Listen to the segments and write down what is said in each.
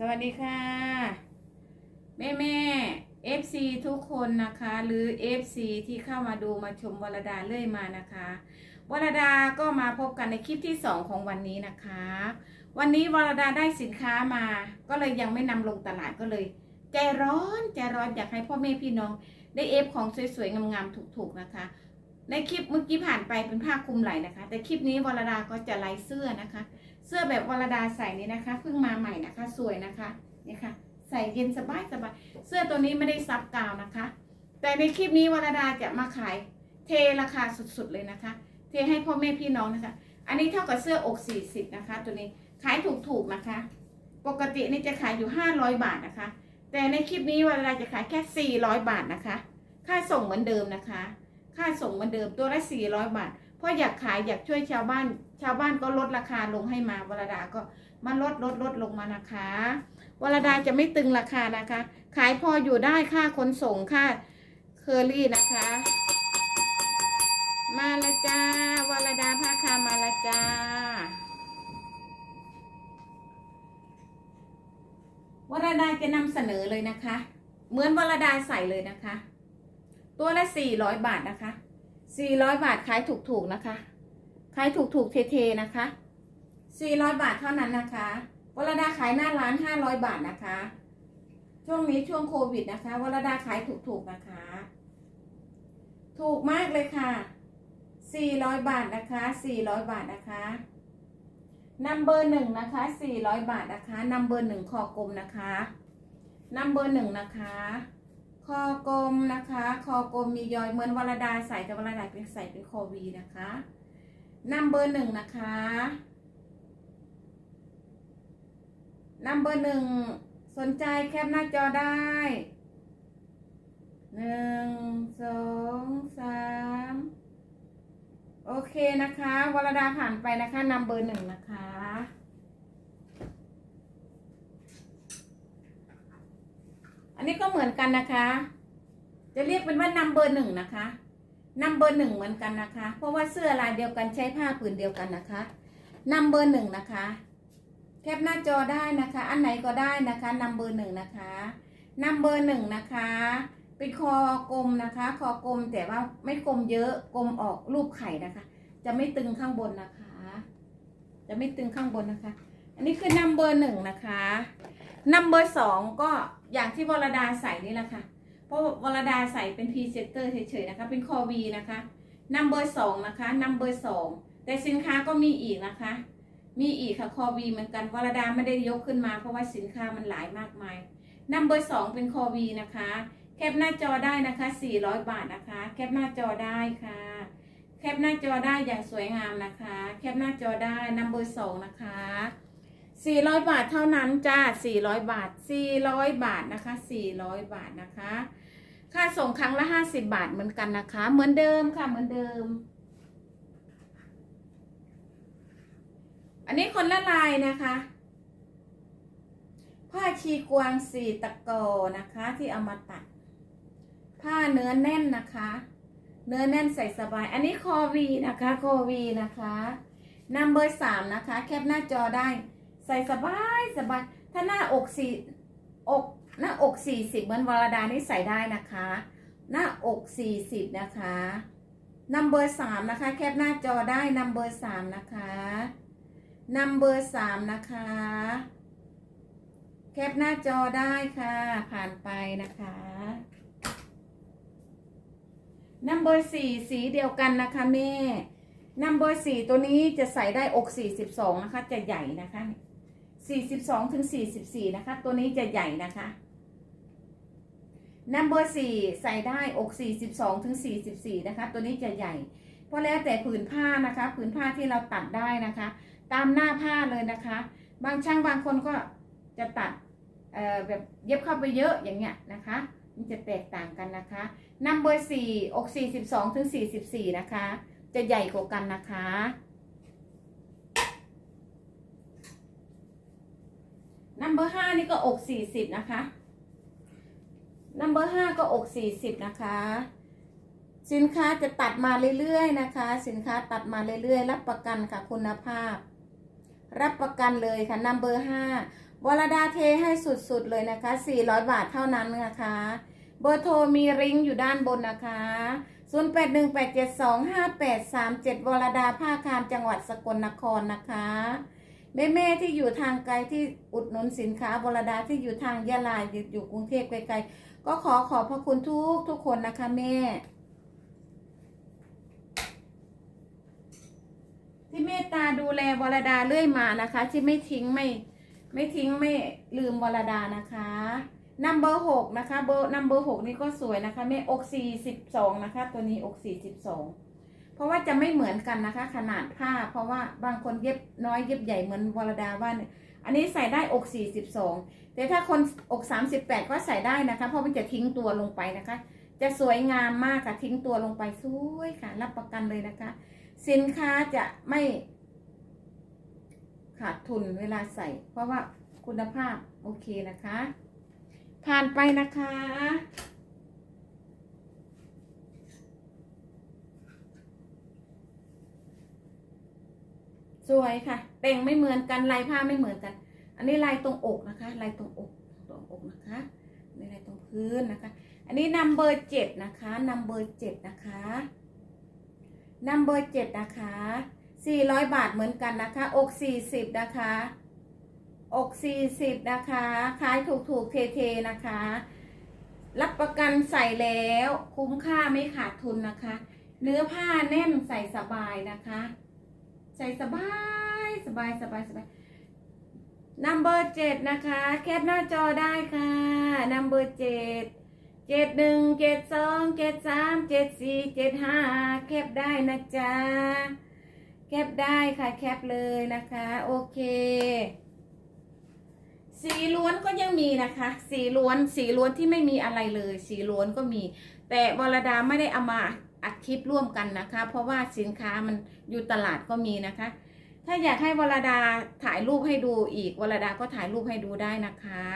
สวัสดีค่ะ แม่แม่ FC ทุกคนนะคะ หรือ FC ที่เข้ามาดูมาชมวรดาเรื่อยมานะคะวรดาก็มาพบกันในคลิปที่ 2 ของวันนี้นะคะ วันนี้วรดาได้สินค้ามา ก็เลยยังไม่นำลงตลาดก็เลย ใจร้อนใจร้อนอยากให้พ่อแม่พี่น้อง ได้เอฟของสวยๆงามๆถูกๆนะคะ ในคลิปเมื่อกี้ผ่านไปเป็นผ้าคลุมไหล่นะคะ แต่คลิปนี้วรดาก็จะไล่เสื้อนะคะ เสื้อแบบวรดาใส่นี้นะคะเพิ่งมาใหม่นะคะ สวยนะคะนี่ค่ะ ใส่เย็นสบายสบายเสื้อตัวนี้ไม่ได้ซับกาวนะคะ แต่ในคลิปนี้วรดาจะมาขายเทราคาสุดๆเลยนะคะ เทให้พ่อแม่พี่น้องนะคะ อันนี้เท่ากับเสื้ออก40นะคะ ตัวนี้ขายถูกๆนะคะ ปกตินี่จะขายอยู่ 500 บาทนะคะ แต่ในคลิปนี้วรดาจะขายแค่ 400 บาทนะคะ ค่าส่งเหมือนเดิมนะคะ ค่าส่งเหมือนเดิมตัวละ400 บาท เพราะอยากขายอยากช่วยชาวบ้าน ชาวบ้านก็ลดราคาลงให้มาวรดาก็มาลดลดลดลงมานะคะวรดาจะไม่ตึงราคานะคะ ขายพออยู่ได้ค่าขนส่งค่าเคอรี่นะคะ มาละจ้าวรดาผ้าคามาละจ้าวรดาจะนำเสนอเลยนะคะ เหมือนวรดาใส่เลยนะคะ ตัวละสี่ร้อยบาทนะคะ สี่ร้อยบาทขายถูกๆนะคะ ขายถูกๆเทๆนะคะสี่ร้อยบาทเท่านั้นนะคะวรดาขายหน้าร้านห้าร้อยบาทนะคะ ช่วงนี้ช่วงโควิดนะคะวรดาขายถูกๆนะคะ ถูกมากเลยค่ะสี่ร้อยบาทนะคะสี่ร้อยบาทนะคะนัมเบอร์หนึ่งนะคะสี่ร้อยบาทนะคะนัมเบอร์หนึ่งคอกลมนะคะนัมเบอร์หนึ่งนะคะ คอกลมนะคะ คอกลมมียอยเหมือนวรดาใส่แต่วรดาเป็นใส่เป็นคอวีนะคะนัมเบอร์หนึ่งนะคะนัมเบอร์หนึ่งสนใจแคปหน้าจอได้หนึ่งสองสามโอเคนะคะวรดาผ่านไปนะคะนัมเบอร์หนึ่งนะคะ อันนี้ก็เห มือนกันนะคะ จะเรียกเป็นว่านัมเบอร์หนึ่งนะคะนัมเบอร์หนึ่งเหมือนกันนะคะ เพราะว่าเสื้อลายเดียวกันใช้ผ้าผืนเดียวกันนะคะนัมเบอร์หนึ่งนะคะ แคปหน้าจอได้นะคะ อันไหนก็ได้นะคะนัมเบอร์หนึ่งนะคะนัมเบอร์หนึ่งนะคะ เป็นคอกลมนะคะ คอกลมแต่ว่าไม่กลมเยอะกลมออกรูปไข่นะคะ จะไม่ตึงข้างบนนะคะ จะไม่ตึงข้างบนนะคะ อันนี้คือนัมเบอร์หนึ่งนะคะนัมเบอร์สองก็อย่างที่วรดาใส่นี่แหละค่ะ เพราะวรดาใส่เป็นพรีเซนเตอร์เฉยๆนะคะ เป็นคอวีนะคะนัมเบอร์สองนะคะนัมเบอร์สองแต่สินค้าก็มีอีกนะคะ มีอีกค่ะคอวีเหมือนกันวรดาไม่ได้ยกขึ้นมา เพราะว่าสินค้ามันหลายมากมายนัมเบอร์สองเป็นคอวีนะคะ แคปหน้าจอได้นะคะ 400 บาทนะคะ แคปหน้าจอได้ค่ะ แคปหน้าจอได้อย่างสวยงามนะคะ แคปหน้าจอได้นัมเบอร์สองนะคะ 400บาทเท่านั้นจ้า400บาท400บาทนะคะ400บาทนะคะ ค่าส่งครั้งละ50บาทเหมือนกันนะคะ เหมือนเดิมค่ะ เหมือนเดิม อันนี้คนละลายนะคะผ้าชีกวางสี่ตะกอนะคะ ที่เอามาตัด ผ้าเนื้อแน่นนะคะ เนื้อแน่นใส่สบาย อันนี้คอวีนะคะคอวีนะคะนัมเบอร์สามนะคะ แคปหน้าจอได้ ใส่สบายสบาย ถ้าหน้าอกสี่อกหน้าอกสี่สิบเหมือนวรดานี่ใส่ได้นะคะ หน้าอกสี่สิบนะคะนัมเบอร์สามนะคะ แคปหน้าจอได้นัมเบอร์สามนะคะนัมเบอร์สามนะคะ แคปหน้าจอได้ค่ะ ผ่านไปนะคะนัมเบอร์สี่สีเดียวกันนะคะแม่นัมเบอร์สี่ตัวนี้จะใส่ได้อกสี่สิบสองนะคะ จะใหญ่นะคะ สี่สิบสองถึงสี่สิบสี่นะคะ ตัวนี้จะใหญ่นะคะนัมเบอร์สี่ใส่ได้อกสี่สิบสองถึงสี่สิบสี่นะคะ ตัวนี้จะใหญ่ เพราะแล้วแต่ผืนผ้านะคะ ผืนผ้าที่เราตัดได้นะคะ ตามหน้าผ้าเลยนะคะ บางช่างบางคนก็จะตัดแบบเย็บเข้าไปเยอะอย่างเงี้ยนะคะมันจะแตกต่างกันนะคะนัมเบอร์สี่อกสี่สิบสองถึงสี่สิบสี่นะคะ จะใหญ่กว่ากันนะคะ นัมเบอร์ห้านี่ก็อกสี่สิบนะคะนัมเบอร์ห้าก็อกสี่สิบนะคะ สินค้าจะตัดมาเรื่อยๆนะคะ สินค้าตัดมาเรื่อยๆ รับประกันค่ะคุณภาพ รับประกันเลยค่ะนัมเบอร์ห้าวรดาเทให้สุดๆเลยนะคะ400บาทเท่านั้นนะคะ เบอร์โทรมีริงอยู่ด้านบนนะคะ0818725837วรดาภาคามจังหวัดสกลนครนะคะ แม่แม่ๆที่อยู่ทางไกลที่อุดหนุนสินค้าวรดาที่อยู่ทางยะลาอยู่อยู่กรุงเทพไกลๆ ก็ขอขอบพระคุณทุกทุกคนนะคะแม่ ที่เมตตาดูแลวรดาเรื่อยมานะคะ ที่ไม่ทิ้งไม่ไม่ทิ้งไม่ลืมวรดานะคะนัมเบอร์หกนะคะเบอร์นัมเบอร์หกนี่ก็สวยนะคะแม่อกสี่สิบสองนะคะ ตัวนี้อกสี่สิบสอง เพราะว่าจะไม่เหมือนกันนะคะ ขนาดผ้า เพราะว่าบางคนเย็บน้อยเย็บใหญ่เหมือนวรดาว่าเนี่ยอันนี้ใส่ได้อกสี่สิบสองแต่ถ้าคนอกสามสิบแปดก็ใส่ได้นะคะ เพราะมันจะทิ้งตัวลงไปนะคะ จะสวยงามมากค่ะทิ้งตัวลงไปสวยค่ะ รับประกันเลยนะคะ สินค้าจะไม่ขาดทุนเวลาใส่ เพราะว่าคุณภาพโอเคนะคะ ผ่านไปนะคะ สวยค่ะ แต่งไม่เหมือนกันลายผ้าไม่เหมือนกัน อันนี้ลายตรงอกนะคะลายตรงอกตรงอกนะคะอันนี้ลายตรงพื้นนะคะ อันนี้นัมเบอร์เจ็ดนะคะนัมเบอร์เจ็ดนะคะนัมเบอร์เจ็ดนะคะสี่ร้อยบาทเหมือนกันนะคะ อกสี่สิบนะคะ อกสี่สิบนะคะขายถูกถูกๆเทๆนะคะ รับประกันใส่แล้วคุ้มค่าไม่ขาดทุนนะคะ เนื้อผ้าแน่นใส่สบายนะคะ ใส่สบายสบายสบายสบายนัมเบอร์เจ็ดนะคะ แคปหน้าจอได้ค่ะนัมเบอร์เจ็ดเจ็ดหนึ่งเจ็ดสองเจ็ดสามเจ็ดสี่เจ็ดห้าแคปได้นะจ๊ะแคปได้ค่ะแคปเลยนะคะ โอเค สีล้วนก็ยังมีนะคะ สีล้วนสีล้วนที่ไม่มีอะไรเลย สีล้วนก็มี แต่วรดาไม่ได้เอามา อัดคลิปร่วมกันนะคะ เพราะว่าสินค้ามันอยู่ตลาดก็มีนะคะ ถ้าอยากให้วรดาถ่ายรูปให้ดูอีกวรดาก็ถ่ายรูปให้ดูได้นะคะ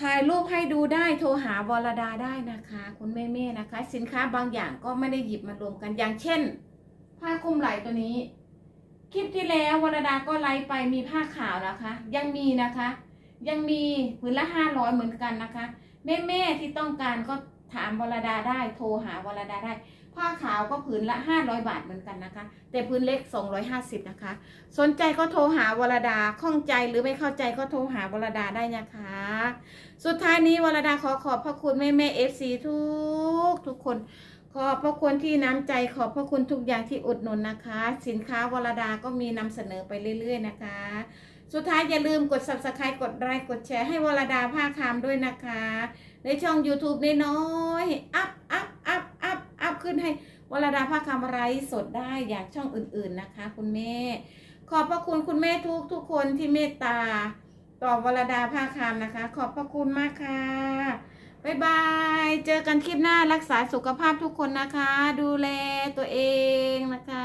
ถ่ายรูปให้ดูได้โทรหาวรดาได้นะคะ คุณแม่ๆนะคะ สินค้าบางอย่างก็ไม่ได้หยิบมารวมกันอย่างเช่น ผ้าคลุมไหล่ตัวนี้คลิปที่แล้ววรดาก็ไลฟ์ไปมีผ้าขาวนะคะ ยังมีนะคะ ยังมีผืนละห้าร้อยเหมือนกันนะคะ แม่แม่ๆที่ต้องการก็ ถามวรดาได้โทรหาวรดาได้ ผ้าขาวก็ผืนละห้าร้อยบาทเหมือนกันนะคะ แต่ผืนเล็กสองร้อยห้าสิบนะคะ สนใจก็โทรหาวรดาข้องใจหรือไม่เข้าใจก็โทรหาวรดาได้นะคะ สุดท้ายนี้วรดาขอขอบพระคุณแม่แม่เอฟซีทุกทุกคน ขอบพระคุณที่น้ำใจขอบพระคุณทุกอย่างที่อุดหนุนนะคะ สินค้าวรดาก็มีนำเสนอไปเรื่อย ๆ นะคะสุดท้ายอย่าลืมกด subscribe กดไลค์กดแชร์ให้วรดาภาคามด้วยนะคะ ในช่อง YouTube น้อยๆอัพอัพอัพอัพอัพขึ้นให้วรดาภาคามไลฟ์สดได้อย่างช่องอื่นๆนะคะ คุณแม่ ขอบพระคุณคุณแม่ทุกทุกคนที่เมตตาต่อวรดาภาคามนะคะ ขอบพระคุณมากค่ะบ๊ายบาย เจอกันคลิปหน้ารักษาสุขภาพทุกคนนะคะ ดูแลตัวเองนะคะ